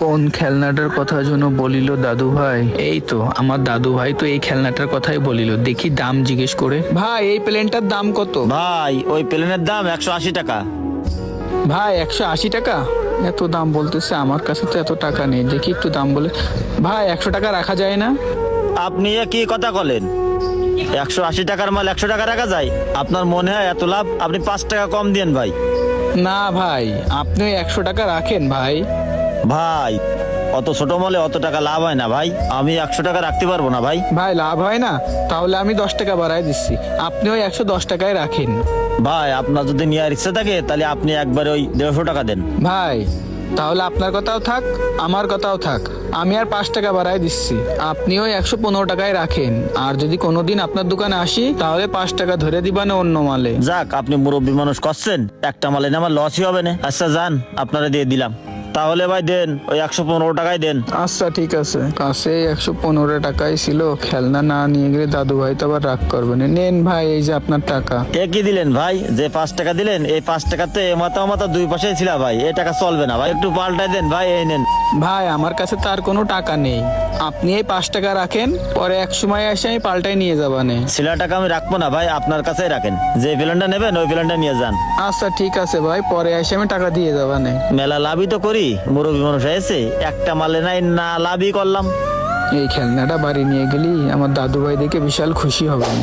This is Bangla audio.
কোন খেলনাটার কথা যেন বলিল দাদু ভাই? এই তো আমার দাদু ভাই তো এই খেলনাটার কথাই বলিল। দেখি দাম জিজ্ঞেস করে। ভাই এই প্লেনটার দাম কত? ভাই ওই প্লেনের দাম একশো আশি টাকা। ভাই একশো আশি টাকা? এত দাম বলতেছে আমার কাছে তো এত টাকা নেই। দেখি একটু দাম বলে। ভাই একশো টাকা রাখা যায় না? আপনি এ কি কথা বলেন? একশো আশি টাকার মাল একশো টাকা রাখা যায়? আপনার মনে হয় এত লাভ? আপনি পাঁচ টাকা কম দিন ভাই। না ভাই আপনি একশো টাকা রাখেন ভাই। ভাই অত ছোট মলে অত টাকা লাভ হয় না ভাই। আমি একশো টাকা রাখতে পারব না ভাই। ভাই লাভ হয় না? তাহলে আমি দশ টাকা বাড়াই দিচ্ছি। আপনি ওই একশো দশ টাকায় রাখেন। ভাই আপনার যদি নেওয়ার ইচ্ছা থাকে তাহলে আপনি একবার ওই দেড়শো টাকা দেন। ভাই তাহলে আপনার কথাও থাক আমার কথাও থাক। আমি আর পাঁচ টাকা বাড়াই দিচ্ছি। আপনি ওই একশো পনেরো টাকায় রাখেন। আর যদি কোনোদিন আপনার দোকানে আসি তাহলে পাঁচ টাকা ধরে দিবানে অন্য মালে। যাক আপনি মুরব্বী মানুষ করছেন। একটা মালে না আমার লসই হবে না। আচ্ছা যান আপনারা দিয়ে দিলাম। তাহলে ভাই দেন ওই একশো পনেরো টাকায় দেন। আচ্ছা ঠিক আছে। কাছে একশো পনেরো টাকাই ছিল খেলনা না নিয়ে গেলে দাদু ভাই তো আবার রাগ করবেন নেন ভাই এই যে আপনার টাকা। এ কি দিলেন ভাই? যে পাঁচ টাকা দিলেন এই পাঁচ টাকাতে মাথা মাথা দুই পাশে ছিল ভাই। এ টাকা চলবে না ভাই একটু পাল্টাই দেন ভাই এই নেন। ভাই আমার কাছে তার কোনো টাকা নেই। আপনি এই পাঁচ টাকা রাখেন পরে এক সময় এসে আমি পাল্টাই নিয়ে যাবানে সিলা টাকা আমি রাখব না ভাই আপনার কাছেই রাখেন। যে প্ল্যানটা নেবেন ওই প্ল্যানটা নিয়ে যান। আচ্ছা ঠিক আছে ভাই পরে এসে আমি টাকা দিয়ে যাবানে মেলা লাভই তো করি মুরব্বী মানুষ এসে একটা মালে নাই না লাভই করলাম। এই খেলনাটা বাড়ি নিয়ে গেলি আমার দাদু ভাই দেখে বিশাল খুশি হবেন